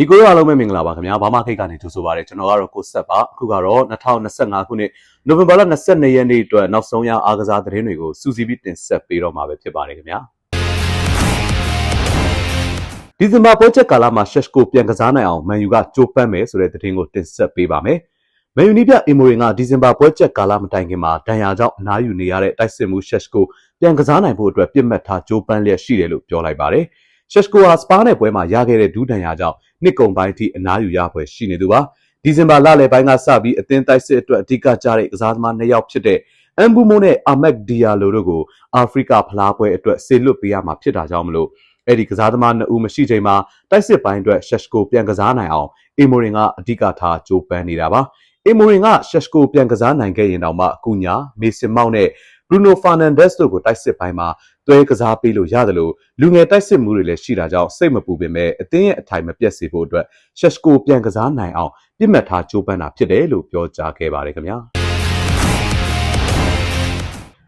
ညီကိုတို့အားလုံးပဲမင်္ဂလာပါခင်ဗျာဘာမခိတ်ကနေကြိုဆိုပါရစေကျွန်တော်ကတော့ကိုဆက်ပါအခုကတော့2025ခုနှစ်နိုဝင်ဘာလ22ရက်နေ့အတွက်နောက်ဆုံးရအားကစားသတင်းတွေကိုစူးစီးပြီးတင်ဆက်ပေးတော့မှာပဲဖြစ်ပါတယ်ခင်ဗျာဒီဇင်ဘာပွဲချက်ကာလမှာရှက်ကိုပြန်ကစားနိုင်အောင်မန်ယူကကြိုးပမ်းမယ်ဆိုတဲ့သတင်းကိုတင်ဆက်ပေးပါမယ်မန်ယူနီးပြအီမိုရင်ကဒီဇင်ဘာပွဲချက်ကာလမတိုင်ခင်မှာဒဏ်ရာကြောင့်အနားယူနေရတဲ့တိုက်စစ်မှုရှက်ကိုပြန်ကစားနိုင်ဖို့အတွက်ပြစ်မှတ်ထားကြိုးပမ်းလျက်ရှိတယ်လို့ပြောလိုက်ပါတယ်ရှက်ကိုဟာစပါးနဲ့ပွဲမှာရခဲ့တဲ့ဒူးဒဏ်ရာကြောင့် နှစ်ကုံပိုင်းထိအနားယူရဖွယ်ရှိနေသူပါဒီဇင်ဘာလလယ်ပိုင်းကစပြီးအသင်းတိုက်စစ်အတွက်အဓိကကျတဲ့ကစားသမားနှစ်ယောက်ဖြစ်တဲ့အမ်ဘူမိုနဲ့အာမက်ဒီယာလိုတို့ကိုအာဖရိကဖလားပွဲအတွက်ဆေလွတ်ပေးရမှာဖြစ်တာကြောင့်မလို့အဲ့ဒီကစားသမားနှစ်ဦးမရှိချိန်မှာတိုက်စစ်ပိုင်းအတွက်ရှက်ကိုပြန်ကစားနိုင်အောင်အီမိုရင်ကအဓိကထားကြိုးပမ်းနေတာပါအီမိုရင်ကရှက်ကိုပြန်ကစားနိုင်ခဲ့ရင်တောင်မှအကူညာမေစင်မောက်နဲ့ ဘရူနိုဖာနန်ဒက်စ်တို့ကိုတိုက်စစ်ပိုင်းမှာတွဲကစားပေးလို့ရတယ်လို့လူငယ်တိုက်စစ်မှုတွေလည်းရှိတာကြောင့်စိတ်မပူပင်မဲ့အသင်းရဲ့အထိုင်မပြတ်စေဖို့အတွက်ရှက်ကိုပြန်ကစားနိုင်အောင်ပြစ်မှတ်ထားကြိုးပမ်းတာဖြစ်တယ်လို့ပြောကြားခဲ့ပါတယ်ခင်ဗျာ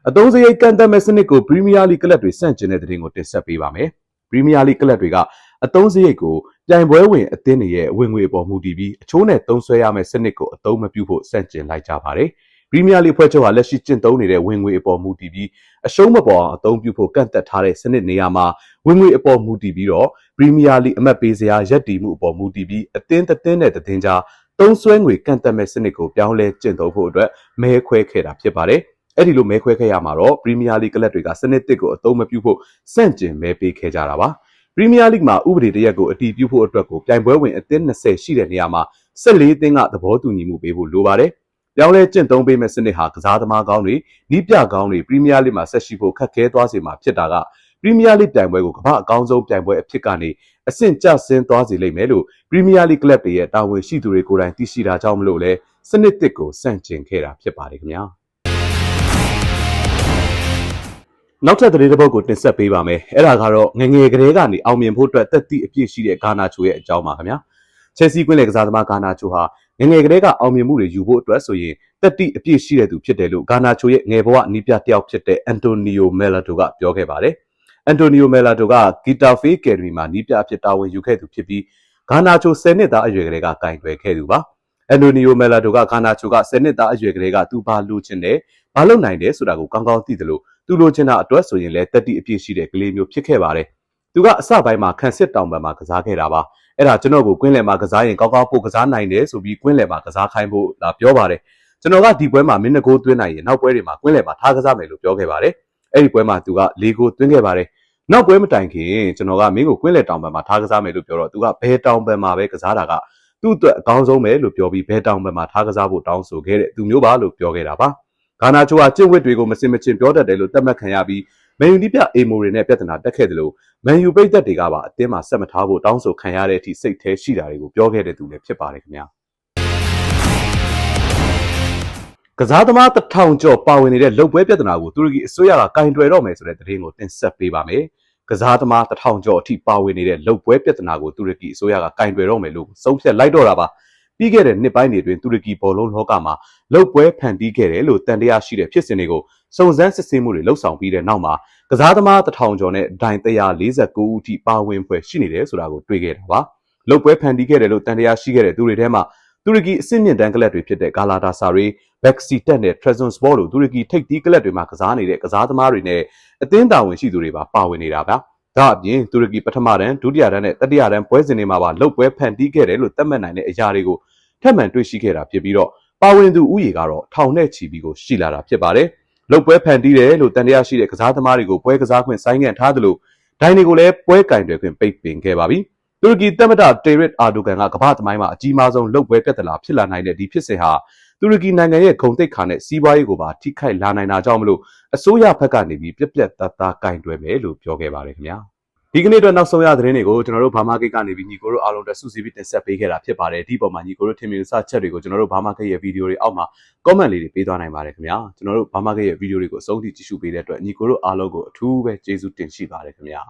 အသုံးစရိတ်ကန့်သတ်မဲ့စနစ်ကိုပရီးမီးယားလိကလပ်တွေစန့်ကျင်တဲ့တဲ့တင်ကိုတင်ဆက်ပေးပါမယ်ပရီးမီးယားလိကလပ်တွေကအသုံးစရိတ်ကိုပြိုင်ပွဲဝင်အသင်းတွေရဲ့ဝင်ငွေအပေါ်မူတည်ပြီးအချိုးနဲ့သုံးဆွဲရမယ့်စနစ်ကိုအသုံးမပြုဖို့စန့်ကျင်လိုက်ကြပါတယ်။ ပရီးမီးယားလိဖွဲ့ချုပ်ဟာလက်ရှိကျင့်သုံးနေတဲ့ဝင်ငွေအပေါ်မူတည်ပြီးအရှုံးမပေါ်အောင်အသုံးပြုဖို့ကန့်သက်ထားတဲ့စနစ်နေရာမှာဝင်ငွေအပေါ်မူတည်ပြီးတော့ပရီးမီးယားလိအမတ်ပေးစရာရက်တီမှုအပေါ်မူတည်ပြီးအသင်းတစ်သင်းနဲ့တစ်သင်းကြားသုံးစွဲငွေကန့်သက်မဲ့စနစ်ကိုပြောင်းလဲကျင့်သုံးဖို့အတွက်မဲခွဲခဲ့တာဖြစ်ပါတယ်။အဲ့ဒီလိုမဲခွဲခဲ့ရမှာတော့ပရီးမီးယားလိကလပ်တွေကစနစ်တစ်ကိုအသုံးမပြုဖို့စန့်ကျင်မဲပေးခဲ့ကြတာပါ။ပရီးမီးယားလိမှာဥပဒေတရက်ကိုအတည်ပြုဖို့အတွက်ကိုပြိုင်ပွဲဝင်အသင်း20ရှိတဲ့နေရာမှာ14သင်းကသဘောတူညီမှုပေးဖို့လိုပါတယ် ပြောင်းလဲကျင့်သုံးပေးမဲ့စနစ်ဟာကစားသမားကောင်းတွေနီးပြကောင်းတွေပရီးမီးယားလိမှာဆက်ရှိဖို့ခက်ခဲသွားစေမှာဖြစ်တာကပရီးမီးယားလိပြိုင်ပွဲကိုကမ္ဘာအကောင်းဆုံးပြိုင်ပွဲအဖြစ်ကနေအဆင့်ကျဆင်းသွားစေလိမ့်မယ်လို့ပရီးမီးယားလိကလပ်တွေရဲ့တာဝန်ရှိသူတွေကိုယ်တိုင်သိရှိတာကြောင့်မလို့လဲစနစ်တစ်ကိုစန့်ကျင်ခဲ့တာဖြစ်ပါတယ်ခင်ဗျာနောက်ထပ်သတင်းတစ်ပုဒ်ကိုတင်ဆက်ပေးပါမယ်အဲ့ဒါကတော့ငငယ်ကလေးကနေအောင်မြင်ဖို့အတွက်တက်သည့်အပြည့်ရှိတဲ့ဂါနာချိုရဲ့အကြောင်းပါခင်ဗျာချယ်ဆီကွင်းလေကစားသမားဂါနာချိုဟာ ငငယ်ကလေးကအောင်မြင်မှုတွေယူဖို့အတွက်ဆိုရင်တက်တိအပြည့်ရှိတဲ့သူဖြစ်တယ်လို့ဂါနာချိုရဲ့ငယ်ဘဝနီးပြတယောက်ဖြစ်တဲ့အန်တိုနီယိုမဲလာတိုကပြောခဲ့ပါတယ်။အန်တိုနီယိုမဲလာတိုကဂီတာဖေးကယ်ဒမီမှာနီးပြဖြစ်တာဝန်ယူခဲ့သူဖြစ်ပြီးဂါနာချို10နှစ်သားအရွယ်ကလေးကကင်တွယ်ခဲ့သူပါ။အန်တိုနီယိုမဲလာတိုကဂါနာချိုက10နှစ်သားအရွယ်ကလေးကသူဘာလိုချင်တယ်ဘာလုပ်နိုင်တယ်ဆိုတာကိုကောင်းကောင်းသိတယ်လို့သူလိုချင်တာအတွက်ဆိုရင်လည်းတက်တိအပြည့်ရှိတဲ့ကလေးမျိုးဖြစ်ခဲ့ပါတယ်။သူကအစပိုင်းမှာခန့်စစ်တောင်ပံမှာကစားခဲ့တာပါ။ အဲ့ဒါကျွန်တော်ကိုကွင်းလယ်မှာကစားရင်ကောင်းကောင်းပို့ကစားနိုင်တယ်ဆိုပြီးကွင်းလယ်မှာကစားခိုင်းဖို့လာပြောပါတယ်ကျွန်တော်ကဒီပွဲမှာမင်းနှကိုသွင်းနိုင်ရင်နောက်ပွဲတွေမှာကွင်းလယ်မှာထားကစားမယ်လို့ပြောခဲ့ပါတယ်အဲ့ဒီပွဲမှာသူက၄ကိုသွင်းခဲ့ပါတယ်နောက်ပွဲမတိုင်ခင်ကျွန်တော်ကမင်းကိုကွင်းလယ်တောင်ပံမှာထားကစားမယ်လို့ပြောတော့သူကဘဲတောင်ပံမှာပဲကစားတာကသူ့အတွက်အကောင်းဆုံးပဲလို့ပြောပြီးဘဲတောင်ပံမှာထားကစားဖို့တောင်းဆိုခဲ့တဲ့သူမျိုးပါလို့ပြောခဲ့တာပါဂါနာချိုဟာကျင့်ဝတ်တွေကိုမစင်မချင်ပြောတတ်တယ်လို့သတ်မှတ်ခံရပြီး မန်ယူဒီပြအေမိုတွေနဲ့ပြဿနာတက်ခဲ့တယ်လို့မန်ယူပိတ်သက်တွေကပါအသင်းမှာဆက်မထားဖို့တောင်းဆိုခံရတဲ့အထိစိတ်แท้ရှိတာတွေကိုပြောခဲ့တဲ့သူလည်းဖြစ်ပါတယ်ခင်ဗျာကစားသမားတထောင်ကျော်ပါဝင်နေတဲ့လုံပွဲပြဿနာကိုတူရကီအစိုးရကကင်တွယ်တော့မယ်ဆိုတဲ့သတင်းကိုတင်ဆက်ပေးပါမယ်ကစားသမားတထောင်ကျော်အထိပါဝင်နေတဲ့လုံပွဲပြဿနာကိုတူရကီအစိုးရကကင်တွယ်တော့မယ်လို့ဆုံးဖြတ်လိုက်တော့တာပါ ပြီးခဲ့တဲ့နှစ်ပိုင်းတွေတွင်တူရကီဘောလုံးလောကမှာလုတ်ပွဲဖန်တီးခဲ့တယ်လို့တန်တရားရှိတဲ့ဖြစ်စဉ်တွေကိုစုံစမ်းစစ်ဆေးမှုတွေလှုပ်ဆောင်ပြီးတဲ့နောက်မှာကစားသမားတထောင်ကျော်နဲ့ဒိုင်149ဦးထိပါဝင်ဖွဲ့ရှိနေတယ်ဆိုတာကိုတွေ့ခဲ့တာပါလုတ်ပွဲဖန်တီးခဲ့တယ်လို့တန်တရားရှိခဲ့တဲ့သူတွေထဲမှာတူရကီအဆင့်မြင့်တန်းကလပ်တွေဖြစ်တဲ့ဂါလာတာဆာရီဘက်စီတက်နဲ့ထရက်ဇွန်စဘောလိုတူရကီထိပ်သီးကလပ်တွေမှာကစားနေတဲ့ကစားသမားတွေနဲ့အသင်းတာဝန်ရှိသူတွေပါပါဝင်နေတာပါ ဒါအပြင်တူရကီပထမတန်းဒုတိယတန်းနဲ့တတိယတန်းပွဲစဉ်တွေမှာပါလုတ်ပွဲဖန်တီးခဲ့တယ်လို့သတ်မှတ်နိုင်တဲ့အရာတွေကိုထပ်မံတွေ့ရှိခဲ့တာဖြစ်ပြီးတော့ပါဝင်သူဥယေကတော့ထောင်နဲ့ချီပြီးကိုရှိလာတာဖြစ်ပါတယ်။လုတ်ပွဲဖန်တီးတယ်လို့တန်တရားရှိတဲ့ကစားသမားတွေကိုပွဲကစားခွင့်ဆိုင်းငံ့ထားတယ်လို့ဒိုင်တွေကိုလည်းပွဲကင်တွေခွင့်ပိတ်ပင်ခဲ့ပါပြီ။တူရကီသမ္မတတေရစ်အာဒိုဂန်ကကမ္ဘာသမိုင်းမှာအကြီးမားဆုံးလုတ်ပွဲပြဿနာဖြစ်လာနိုင်တဲ့ဒီဖြစ်စဉ်ဟာတူရကီနိုင်ငံရဲ့ဂုံတိတ်ခါနဲ့စီးပွားရေးကိုပါထိခိုက်လာနိုင်တာကြောင့်မလို့အစိုးရဘက်ကနေပြီးပြက်ပြက်သားသားကင်တွယ်မယ်လို့ပြောခဲ့ပါတယ်ခင်ဗျာ။ ဒီကနေ့အတွက်နောက်ဆုံးရသတင်းတွေကိုကျွန်တော်တို့ဘာမာကိတ်ကနေပြီးညီကိုတို့အားလုံးတက်စုစည်းပြီးတင်ဆက်ပေးခဲ့တာဖြစ်ပါတယ်ဒီပုံမှာညီကိုတို့ထင်မြင်စချက်တွေကိုကျွန်တော်တို့ဘာမာကိတ်ရဲ့ဗီဒီယိုတွေအောက်မှာ comment လေးတွေပေးသွားနိုင်ပါတယ်ခင်ဗျာကျွန်တော်တို့ဘာမာကိတ်ရဲ့ဗီဒီယိုတွေကိုအဆုံးထိကြည့်ရှုပေးတဲ့အတွက်ညီကိုတို့အားလုံးကိုအထူးပဲကျေးဇူးတင်ရှိပါတယ်ခင်ဗျာ